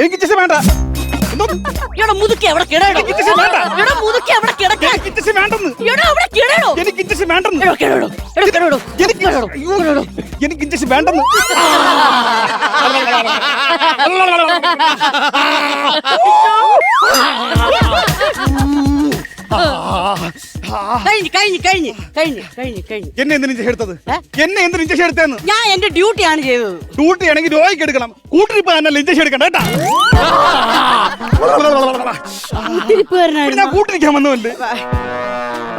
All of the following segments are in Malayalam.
എനിക്ക് ഇഞ്ചക്ഷൻ വേണ്ട. എടാ മുതുക്കി അവിടെ കിടയടോ എനിക്ക് ഇഞ്ചക്ഷൻ വേണ്ട. എടാ മുതുക്കി അവിടെ കിടക്ക എനിക്ക് ഇഞ്ചക്ഷൻ വേണ്ടെന്ന്. എടാ അവിടെ കിടയടോ എനിക്ക് ഇഞ്ചക്ഷൻ വേണ്ടെന്ന്. എടാ കിടയടോ എടാ കിടയടോ എനിക്ക് അയ്യോ, എനിക്ക് ഇഞ്ചക്ഷൻ വേണ്ടെന്ന്. കഴിഞ്ഞു കഴിഞ്ഞു കഴിഞ്ഞു കഴിഞ്ഞു കഴിഞ്ഞു കഴിഞ്ഞു. എന്നെ എന്തിനു ഇഞ്ചക്ഷൻ എടുത്തത് എന്നെ എന്തിനു ഇഞ്ചക്ഷൻ എടുത്തേന്ന് ഞാൻ എന്റെ ഡ്യൂട്ടിയാണ് ചെയ്തത്. ഡ്യൂട്ടി ആണെങ്കിൽ രോഗിക്ക് എടുക്കണം. കൂട്ടിരിപ്പ് തന്നെ ഇഞ്ചക്ഷൻ എടുക്കണ്ട കേട്ടാ? തിരിപ്പുകാരനായിരുന്നു ഞാൻ കൂട്ടിരിക്കാൻ വന്നതല്ലേ?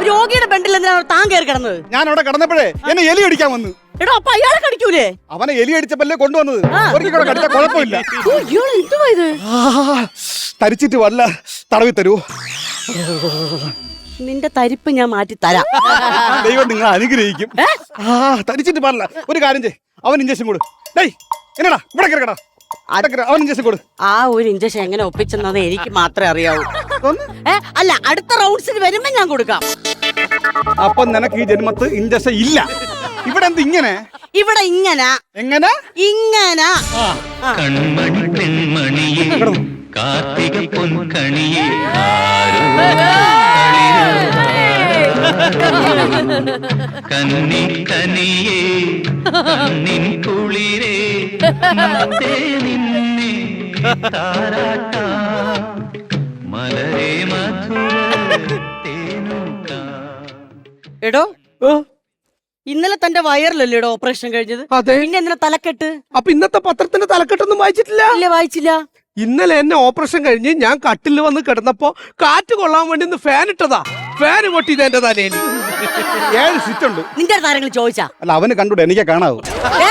രോഗിയുടെ ബെഡിൽ എന്തിനാണ് താൻ കയറി കിടന്നത്? ഞാൻ അവിടെ കിടന്നപ്പോഴേ എന്നെ എലി അടിക്കാൻ വന്നു. എടോ അപ്പൊ അയാളെ കടിക്കൂലേ? അവനെ എലി അടിച്ചപ്പല്ലേ കൊണ്ടുവന്നത്? ആ. ഒരിക്കൽ കൂടെ കടിച്ചാൽ കുഴപ്പമില്ല. തരിച്ചിട്ട് വല്ല തടവി തരൂ. നിന്റെ തരിപ്പ് ഞാൻ മാറ്റി തരാം. ദൈവം നിങ്ങൾ അനുഗ്രഹിക്കും. ആ തരിച്ചിട്ട് പാടില്ല. ഒരു കാര്യം ചെയ് അവൻ ഇഞ്ചക്ഷൻ കൊടു. ഡേയ് എന്നടാ ഇവിടെ കിടക്കടാ. അവൻ ഇഞ്ചക്ഷൻ കൊടു. ആ ഒരു ഇഞ്ചക്ഷൻ എങ്ങനെ ഒപ്പിച്ചെന്നത് എനിക്ക് മാത്രമേ അറിയാവൂ. അല്ല അടുത്ത റൗണ്ട്സിന് വരുമ്പോ ഞാൻ കൊടുക്കാം. അപ്പൊ നിനക്ക് ഈ ജന്മത്ത് ഇഞ്ചക്ഷൻ ഇല്ല. ഇവിടെ എന്ത് ഇങ്ങനെ? ഇവിടെ ഇങ്ങനെ. എങ്ങനെ? ഇങ്ങനെ. കൺമണി പെൺമണിയെ കാർത്തിക പൊൻകണിയെ ആരോ കന്നി കനിയേ കണ്ണിൻ കുളിരേ മുത്തേ നിന്നെ താരാട്ടാ. മലരേ മധുര തേനൂട്ടാ. എടോ ഇന്നലെ തന്റെ വയറിലല്ലേടോ ഓപ്പറേഷൻ കഴിഞ്ഞത്? അതെ. പിന്നെ ഇന്നലെ തലക്കെട്ട്? അപ്പൊ ഇന്നത്തെ പത്രത്തിന്റെ തലക്കെട്ടൊന്നും വായിച്ചിട്ടില്ല? ഇല്ല വായിച്ചില്ല. ഇന്നലെ എന്നെ ഓപ്പറേഷൻ കഴിഞ്ഞ് ഞാൻ കട്ടിൽ വന്ന് കിടന്നപ്പോ കാറ്റ് കൊള്ളാൻ വേണ്ടി ഒന്ന് ഫാൻ ഇട്ടതാ. ഫാൻ പൊട്ടിയത് എന്റെ തലയിൽ. ഏഴ് സിറ്റ് ഉണ്ട്. നിന്റെ അടുത്ത് ആരെങ്കിലും ചോദിച്ചാ? അല്ല അവന് കണ്ടൂടെ എനിക്ക് കാണാവൂ. ഏ,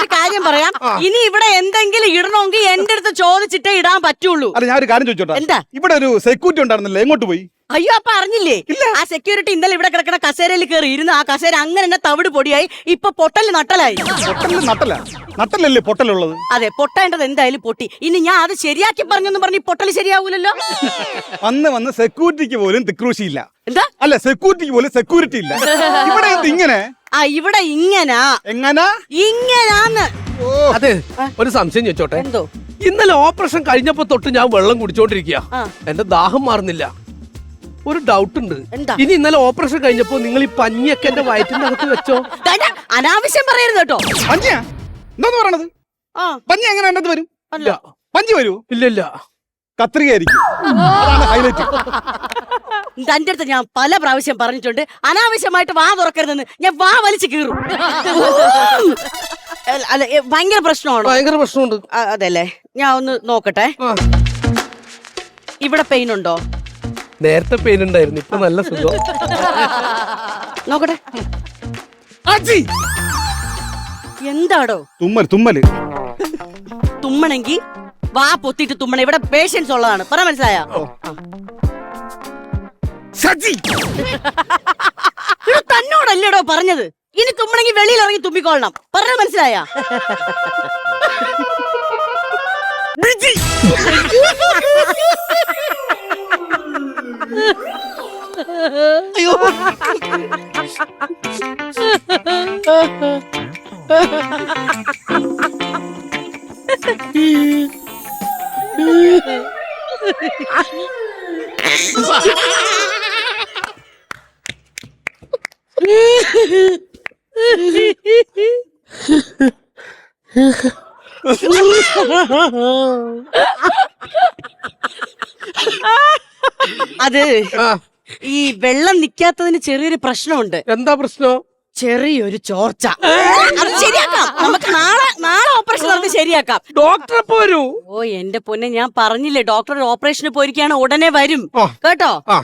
ഒരു കാര്യം പറയാം. ഇനി ഇവിടെ എന്തെങ്കിലും ഇടണമെങ്കിൽ എന്റെ അടുത്ത് ചോദിച്ചിട്ടേ ഇടാൻ പറ്റുള്ളൂ. അല്ല ഞാൻ ഒരു കാര്യം ചോദിച്ചോട്ടെ? എന്താ? ഇവിടെ ഒരു സെക്യൂരിറ്റി ഉണ്ടായിരുന്നില്ല? എങ്ങോട്ട് പോയി? അയ്യോ അപ്പൊ അറിഞ്ഞില്ലേ? ആ സെക്യൂരിറ്റി ഇന്നലെ ഇവിടെ കിടക്കുന്ന കസേരയിൽ കയറി ഇരുന്ന് ആ കസേര അങ്ങനെ തന്നെ തവിട് പൊടിയായി ഇപ്പൊ പൊട്ടൽ നട്ടലായി. പൊട്ടൽ നട്ടല? നട്ടലല്ലേ പൊട്ടലുള്ളത്? അതെ പൊട്ടേണ്ടത് എന്തായാലും പൊട്ടി. ഇനി ഞാൻ അത് ശരിയാക്കി പറഞ്ഞെന്ന് പറഞ്ഞ് പൊട്ടൽ ശരിയാവൂലല്ലോ? വന്ന് വന്ന് സെക്യൂരിറ്റിക്ക് പോലും തിക്രൂശിയില്ല. എന്താ? അല്ല സെക്യൂരിറ്റിക്ക് പോലും സെക്യൂരിറ്റി ഇല്ല. ഇവിടെ ഇങ്ങനെ ആ ഇവിടെ ഇങ്ങനാ. എങ്ങനാ? ഇങ്ങനാന്ന്. അതെ ഒരു സംശയം ചോദിച്ചോട്ടെ. എന്തോ? ഇന്നലെ ഓപ്പറേഷൻ കഴിഞ്ഞപ്പോ തൊട്ട് ഞാൻ വെള്ളം കുടിച്ചോണ്ടിരിക്കുക ആ. എന്റെ ദാഹം മാറുന്നില്ല. ഒരു ഡൗട്ട് ഉണ്ട് എന്താ? ഇനി ഇന്നലെ ഓപ്പറേഷൻ കഴിഞ്ഞപ്പോ നിങ്ങൾ ഈ പഞ്ഞിയൊക്കെ എന്റെ വയറ്റിന്റെ അകത്ത് വെച്ചോ അനാവശ്യം പറയരുത് കേട്ടോ. പഞ്ഞിയാ? എന്താന്ന് പറയണത്? ആ. പഞ്ഞി എങ്ങനെ എന്നത് വരും? ഇല്ല പഞ്ചി വരൂ ഇല്ല ഇല്ല. കത്രികയായിരിക്കും. അതാണ് ഹൈലൈറ്റ് തന്റെ അടുത്ത് ഞാൻ പല പ്രാവശ്യം പറഞ്ഞിട്ടുണ്ട്. അനാവശ്യമായിട്ട് വാ തുറക്കരുതെന്ന് ഞാൻ വാ വലിച്ചു കീറും. അല്ല, ഏ, ഭയങ്കര പ്രശ്നമാണോ? ഭയങ്കര പ്രശ്നമുണ്ട്. അതല്ലേ. ഞാൻ ഒന്ന് നോക്കട്ടെ. ആ. ഇവിടെ പെയിൻ ഉണ്ടോ? നേരത്തെ പെയിൻ ഉണ്ടായിരുന്നു. ഇപ്പൊ നല്ല സുഖം. നോക്കട്ടെ. അജി എന്താടോ? തുമ്മൽ തുമ്മൽ. തുമ്മണെങ്കി വാ പൊത്തിട്ട് തുമ്മണ. ഇവിടെ പേഷ്യൻസ് ഉള്ളതാണ്. പറ മനസ്സിലായ? സജി. തന്നോടല്ലേടോ പറഞ്ഞത്? ഇനി തുമ്മണെങ്കിൽ വെളിയിൽ ഇറങ്ങി തുമ്പിക്കൊള്ളണം പറഞ്ഞ മനസ്സിലായ? ബിജി അത് ഈ വെള്ളം നിക്കാത്തതിന് ചെറിയൊരു പ്രശ്നമുണ്ട്. എന്താ പ്രശ്നം? ചെറിയൊരു ചോർച്ച. അത് ശരിയാക്കാം. നമുക്ക് നാളെ നാളെ ഓപ്പറേഷൻ നടത്തി ശരിയാക്കാം. ഡോക്ടർ പോരൂ ഓ എന്റെ പൊന്നെ ഞാൻ പറഞ്ഞില്ലേ ഡോക്ടർ ഓപ്പറേഷന് പോയിരിക്കാണ് ഉടനെ വരും. കേട്ടോ? ആ.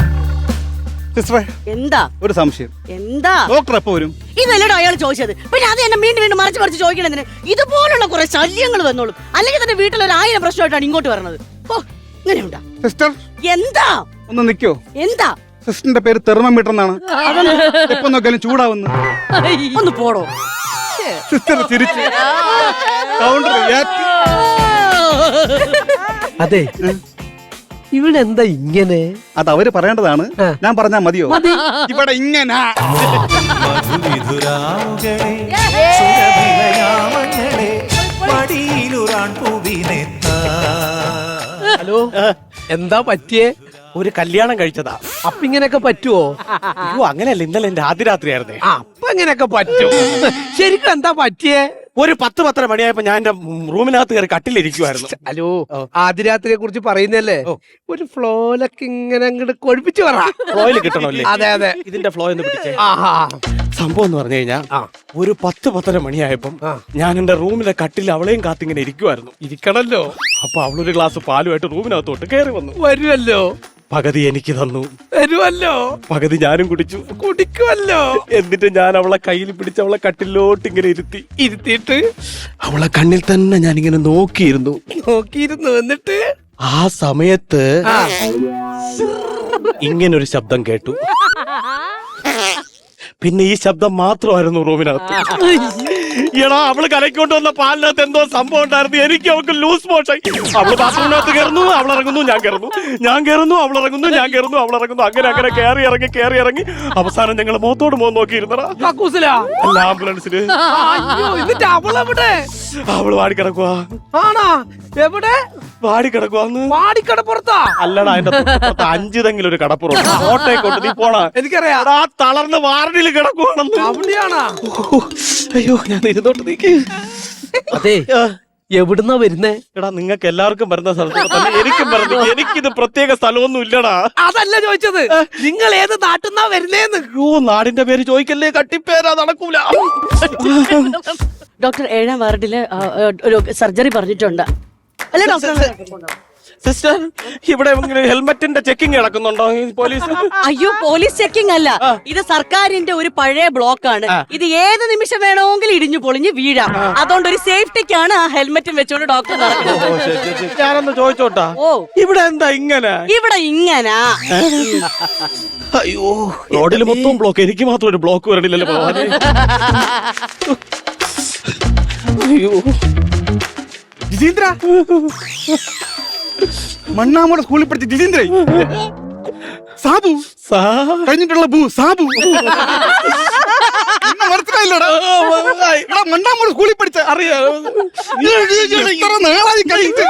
സിസ്റ്ററെ എന്താ? ഒരു സംശയം. എന്താ? ഡോക്ടർ എപ്പോ വരും? ഇതല്ലടോ അയാൾ ചോദിച്ചത്. പിന്നെ അത് എന്നെ വീണ്ടും വീണ്ടും മറിച്ച് മറിച്ച് ചോദിക്കണതിന് ഇതുപോലുള്ള കുറെ ശല്യങ്ങൾ വന്നോളും. അല്ലെങ്കിൽ തന്നെ വീട്ടിൽ ഒരു ആയിരം പ്രശ്നമായിട്ടാണ് ഇങ്ങോട്ട് വരണത്. ഓ ഇങ്ങനെയുണ്ടാ. സിസ്റ്റർ എന്താ? ഒന്ന് നിക്കോ? എന്താ? സിസ്റ്ററിന്റെ പേര് തെർമോമീറ്റർ എന്നാണ്. എപ്പോ നോക്കിയാലും ചൂടാവുന്നു. ഒന്ന് പോടോ. സിസ്റ്റർ ചിരിച്ചു. കൗണ്ടർ അതെ. ഇവിടെ എന്താ ഇങ്ങനെ? അത് അവർ പറയേണ്ടതാണ്. ഞാൻ പറഞ്ഞാ മതിയോ? ഇവിടെ ഇങ്ങനെ. ഹലോ എന്താ പറ്റിയേ? ഒരു കല്യാണം കഴിച്ചതാ. അപ്പൊ ഇങ്ങനെയൊക്കെ പറ്റുവോ? അയ്യോ അങ്ങനെയല്ല ഇന്നലെ എന്റെ ആദ്യ രാത്രിയായിരുന്നേ അപ്പൊ ഇങ്ങനെയൊക്കെ പറ്റും. ശരിക്കും എന്താ പറ്റിയേ? ഒരു പത്ത് പത്തര മണിയായപ്പോ ഞാൻ എന്റെ റൂമിനകത്ത് കയറി കട്ടിലിരിക്കുവായിരുന്നു. ഹലോ ആദ്യരാത്രിയെ കുറിച്ച് പറയുന്നല്ലേ ഒരു ഫ്ലോയിലൊക്കെ ഇങ്ങനെ അങ്ങോട്ട് കൊഴിപ്പിച്ചു പറ. ഫ്ലോയിൽ കിട്ടണമല്ലേ? അതെ അതെ. ഇതിന്റെ ഫ്ലോ എന്ന് പിടിച്ചേ. സംഭവം എന്ന് പറഞ്ഞു കഴിഞ്ഞാ ഒരു പത്ത് പത്തര മണിയായപ്പം ഞാൻ എന്റെ റൂമിലെ കട്ടിൽ അവളെയും കാത്തിങ്ങനെ ഇരിക്കുവായിരുന്നു. ഇരിക്കണല്ലോ. അപ്പൊ അവളൊരു ഗ്ലാസ് പാലുമായിട്ട് റൂമിനകത്തോട്ട് കയറി വന്നു. വരുമല്ലോ പകുതി എനിക്ക് തന്നു. തരുമല്ലോ പകുതി ഞാനും കുടിച്ചു. കുടിക്കുമല്ലോ എന്നിട്ട് ഞാൻ അവളെ കയ്യിൽ പിടിച്ച് അവളെ കട്ടിലോട്ട് ഇങ്ങനെ ഇരുത്തി. ഇരുത്തിയിട്ട്? അവളെ കണ്ണിൽ തന്നെ ഞാൻ ഇങ്ങനെ നോക്കിയിരുന്നു. നോക്കിയിരുന്നു. എന്നിട്ട്? ആ സമയത്ത് ഇങ്ങനെ ഒരു ശബ്ദം കേട്ടു. പിന്നെ ഈ ശബ്ദം മാത്രമായിരുന്നു റൂമിനകത്ത്. എടാ അവൾ കലക്കൊണ്ട് വന്ന പാലിനകത്ത് എന്തോ സംഭവം ഉണ്ടായിരുന്നു. എനിക്ക് അവൾക്ക് ലൂസ് മോഷൻ അവൾ ബാത്റൂമിനകത്ത് കയറുന്നു അവൾ ഇറങ്ങുന്നു ഞാൻ കയറുന്നു. ഞാൻ കയറുന്നു അവൾ ഇറങ്ങുന്നു ഞാൻ കയറുന്നു അവൾ ഇറങ്ങുന്നു. അങ്ങനെ അങ്ങനെ കയറി ഇറങ്ങി കയറി ഇറങ്ങി. അവസാനം ഞങ്ങൾ മുഖത്തോട് മുഖം നോക്കിയിരുന്നടാ. അല്ല എന്നിട്ട് അവളെവിടെ അവൾ വാടി ആണാ? എവിടെ? വാടി കിടക്കുവാന്ന് വാടിക്കടപ്പുറത്താ? അല്ലടാ അതിന്റെ ഒരു കടപ്പുറം കോട്ടയെ കൊണ്ട് നീ പോണ എനിക്കറിയാം. തളർന്ന് വാർഡിൽ കിടക്കുവാണെന്ന്. അവിടെയാണാ? അയ്യോ ഞാൻ ഇരുന്നോട്ട് നീക്ക്. അതെ. എവിടുന്നാ വരുന്നേ? എടാ നിങ്ങൾക്ക് എല്ലാവർക്കും വരുന്ന സ്ഥലത്ത് എനിക്കും പറഞ്ഞു എനിക്കിത് പ്രത്യേക സ്ഥലമൊന്നും ഇല്ലടാ. അതല്ല ചോദിച്ചത്. നിങ്ങൾ ഏത് നാട്ടിന്നാ വരുന്നേന്ന്? ഓ നാടിന്റെ പേര് ചോദിക്കല്ലേ? കട്ടിപ്പേരാ നടക്കൂല. ഡോക്ടർ ഏഴാം വാർഡിൽ സർജറി പറഞ്ഞിട്ടുണ്ട്. അല്ലേ ഡോക്ടർ? സിസ്റ്റർ ഇവിടെ ഹെൽമെറ്റിന്റെ ചെക്കിംഗ് നടക്കുന്നുണ്ടോ ഈ പോലീസ്? അയ്യോ പോലീസ് ചെക്കിംഗ് അല്ല. ഇത് സർക്കാരിന്റെ ഒരു പഴയ ബ്ലോക്കാണ്. ഇത് ഏത് നിമിഷം വേണമെങ്കിലും ഇടിഞ്ഞു പൊളിഞ്ഞ് വീഴാം. അതുകൊണ്ട് ഒരു സേഫ്റ്റിക്കാണ് ആ ഹെൽമെറ്റും വെച്ചോണ്ട് ഡോക്ടർ നടക്കുന്നത്. ഞാനൊന്ന് ചോദിച്ചോട്ടാ. ഓ. ഇവിടെ എന്താ ഇങ്ങനെ? ഇവിടെ ഇങ്ങനാ. അയ്യോ. റോഡിൽ മൊത്തം ബ്ലോക്ക്. എനിക്ക് മാത്രം ഒരു ബ്ലോക്ക് വരണില്ലല്ലോ അയ്യോ. ജിതീന്ദ്ര. മണ്ണാമോടെ സ്കൂളിൽ പഠിച്ച ജിതീന്ദ്ര. സാബു. കഴിഞ്ഞിട്ടുള്ള ബു സാബു. നിനക്കെന്താണ് മനസ്സിലായില്ലോടാ? എടാ മണ്ണാമോടെ സ്കൂളിൽ പഠിച്ച അറിയാലോ എത്ര നാളായി കണ്ടിട്ട്.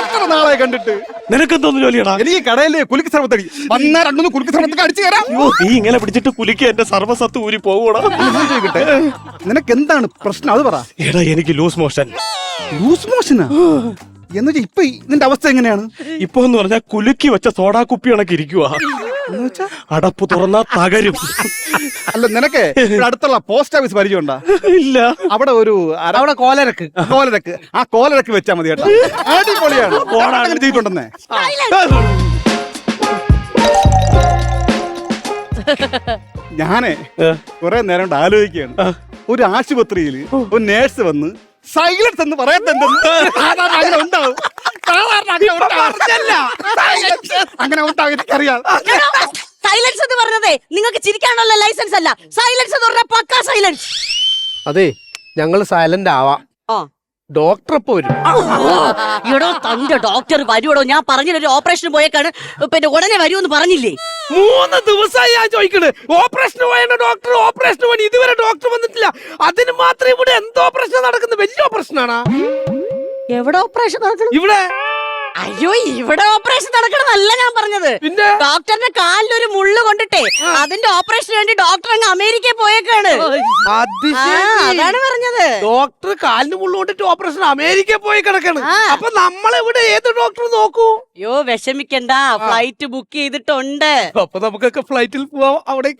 എത്ര നാളായി കണ്ടിട്ട്? നിനക്കെന്തോന്ന് ജോലിയടാ? എനിക്ക് കടയിലെ കുലുക്ക് സർവത്തടി വന്നാ രണ്ടൊന്ന് കുലുക്ക് സർവത്തൊക്കെ അടിച്ചു തരാം നീ ഇങ്ങനെ പിടിച്ചിട്ട് കുലിക്ക് എന്റെ സർവസത്ത് ഊരി പോകൂടാ നിനക്ക് എന്താണ് പ്രശ്നം? അത് പറ. എടാ എനിക്ക് ലൂസ് മോഷൻ. ലൂസ് മോഷനാ എന്ന് വെച്ചാ ഇപ്പൊ ഇതിന്റെ അവസ്ഥ എങ്ങനെയാണ്? ഇപ്പൊ എന്ന് പറഞ്ഞാൽ കുലുക്കി വെച്ച സോഡാ കുപ്പി കണക്ക് ഇരിക്കുക അടപ്പ് തുറന്നാ തകരും. അല്ല നിനക്ക് അടുത്തുള്ള പോസ്റ്റ് ഓഫീസ് പരിചയമുണ്ടാ? ഇല്ല. അവിടെ ഒരു അവിടെ കോലരക്ക്. കോലരക്ക്. ആ കോലരക്ക് വെച്ചാ മതി കേട്ടോ. അടിപൊളിയാണ്. അങ്ങനെ ചെയ്തിട്ടുണ്ടെന്നേ ഞാനേ കൊറേ കുറെ നേരം കൊണ്ട് ആലോചിക്കുകയാണ്. ഒരു ആശുപത്രിയിൽ ഒരു നേഴ്സ് വന്ന് സൈലൻസ് എന്ന് പറയത്തെന്തെന്ന് സാധാരണ അങ്ങനെ ഉണ്ടാവും. സാധാരണ അങ്ങനെ ഉണ്ടാവും. അങ്ങനെ ഉണ്ടാവും എനിക്കറിയാം. സൈലൻസ് എന്ന് പറഞ്ഞതേ നിങ്ങൾക്ക് ചിരിക്കാനുള്ള ലൈസൻസ് അല്ല. സൈലൻസ് എന്ന് പക്കാ സൈലൻസ് അതെ ഞങ്ങൾ സൈലന്റ് ആവാം. ഡോക്ടർ ഇപ്പൊ വരും എടോ തന്റെ ഡോക്ടർ വരുവടോ. ഞാൻ പറഞ്ഞൊരു ഓപ്പറേഷൻ പോയേക്കാണ്. പിന്നെ ഉടനെ വരുമെന്ന് പറഞ്ഞില്ലേ? മൂന്ന് ദിവസമായി ഞാൻ ചോദിക്കണ്. ഓപ്പറേഷൻ പോയാണ് ഡോക്ടർ ഓപ്പറേഷൻ പോയി. ഇതുവരെ ഡോക്ടർ വന്നിട്ടില്ല. അതിന് മാത്രം ഇവിടെ എന്തോ പ്രശ്നം നടക്കുന്നത് വലിയ ഓപ്പറേഷനാണ്. എവിടെ ഓപ്പറേഷൻ നടക്കണം ഇവിടെ. അയ്യോ ഇവിടെ ഓപ്പറേഷൻ നടക്കണമെന്നല്ല ഞാൻ പറഞ്ഞത്. പിന്നെ? ഡോക്ടറിന്റെ കാലിൽ ഒരു മുള്ളു കൊണ്ടിട്ടെ അതിന്റെ ഓപ്പറേഷന് വേണ്ടി ഡോക്ടർ അങ്ങ് അമേരിക്കയിൽ പോയേക്കാണ്. അത് ആ, ശരി. അതാണ് പറഞ്ഞത്. ഡോക്ടർ കാലിന് മുള്ളു കൊണ്ടിട്ട് ഓപ്പറേഷൻ അമേരിക്ക പോയി കിടക്കാണ്. ആ. അപ്പൊ നമ്മളെവിടെ ഏത് ഡോക്ടർ നോക്കൂ? അയ്യോ വിഷമിക്കണ്ട. ഫ്ലൈറ്റ് ബുക്ക് ചെയ്തിട്ടുണ്ട്. അപ്പൊ നമുക്കൊക്കെ ഫ്ലൈറ്റിൽ പോവാം അവിടെ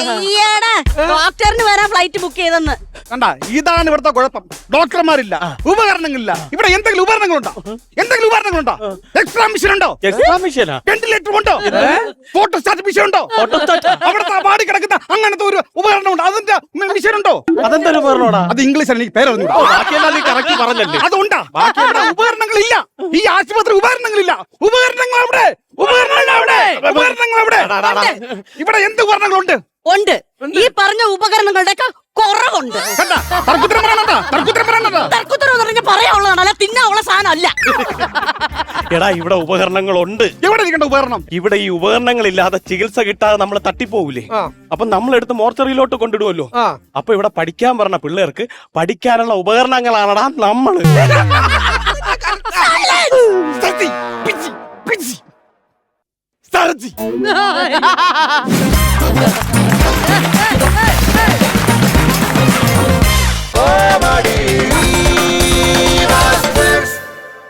അയ്യടാ ഡോക്ടറിന് വരാൻ ഫ്ലൈറ്റ് ബുക്ക് ചെയ്തെന്ന്. കണ്ട ഇതാണ് ഇവിടുത്തെ കുഴപ്പം. ഡോക്ടർമാരില്ല ഉപകരണങ്ങളില്ല. ഇവിടെ എന്തെങ്കിലും ഉപകരണങ്ങളുണ്ടോ? എന്തെങ്കിലും ഉപകരണങ്ങളുണ്ടോ? എക്സ്ട്രാ മിഷൻ ഉണ്ടോ? എക്സ്ട്രാ മിഷനാ വെന്റിലേറ്റർ ഉണ്ടോ? ഫോട്ടോ സ്റ്റാറ്റ് മിഷൻ ഉണ്ടോ? അവിടുത്തെ പാടി കിടക്കുന്ന അങ്ങനത്തെ ഒരു ഉപകരണം ഉണ്ട് അതിന്റെ മിഷൻ ഉണ്ടോ? അതെന്തൊരു പറഞ്ഞോടാ അത് ഇംഗ്ലീഷാണ് എനിക്ക് പേരറിഞ്ഞു ബാക്കിയെല്ലാം നീ കറക്റ്റ് പറഞ്ഞല്ലേ? അതുണ്ടാ. അവിടെ ഉപകരണങ്ങളില്ല. ഈ ആശുപത്രി ഉപകരണങ്ങളില്ല. ഉപകരണങ്ങൾ അവിടെ. ഉപകരണങ്ങൾ അവിടെ ഉപകരണങ്ങൾ അവിടെ ഇവിടെ എന്ത് ഉപകരണങ്ങളുണ്ട്? ഉണ്ട്. ഈ പറഞ്ഞ ഉപകരണങ്ങളുടെ ഒക്കെ കുറവുണ്ട്. കണ്ടാ? തർക്കുത്തരം പറയണട്ടാ തർക്കുത്തരം പറയണട്ടാ തർക്കുത്തരം എന്ന് പറഞ്ഞാൽ പറയാനുള്ളതാണ് അല്ല തിന്നാനുള്ള സാധനം അല്ല. എടാ ഇവിടെ ഉപകരണങ്ങളുണ്ട്. എവിടെ ഇരിക്കേണ്ട ഉപകരണം? ഇവിടെ ഈ ഉപകരണങ്ങളില്ലാതെ ചികിത്സ കിട്ടാതെ നമ്മൾ തട്ടിപ്പോകൂലേ? ആ. അപ്പൊ നമ്മൾ എടുത്ത് മോർച്ചറിയിലോട്ട് കൊണ്ടിടുമല്ലോ ആ. അപ്പൊ ഇവിടെ പഠിക്കാൻ പറഞ്ഞ പിള്ളേർക്ക് പഠിക്കാനുള്ള ഉപകരണങ്ങളാണടാ നമ്മൾ. സരത്തി, പിച്ചി, പിച്ചി. ആ,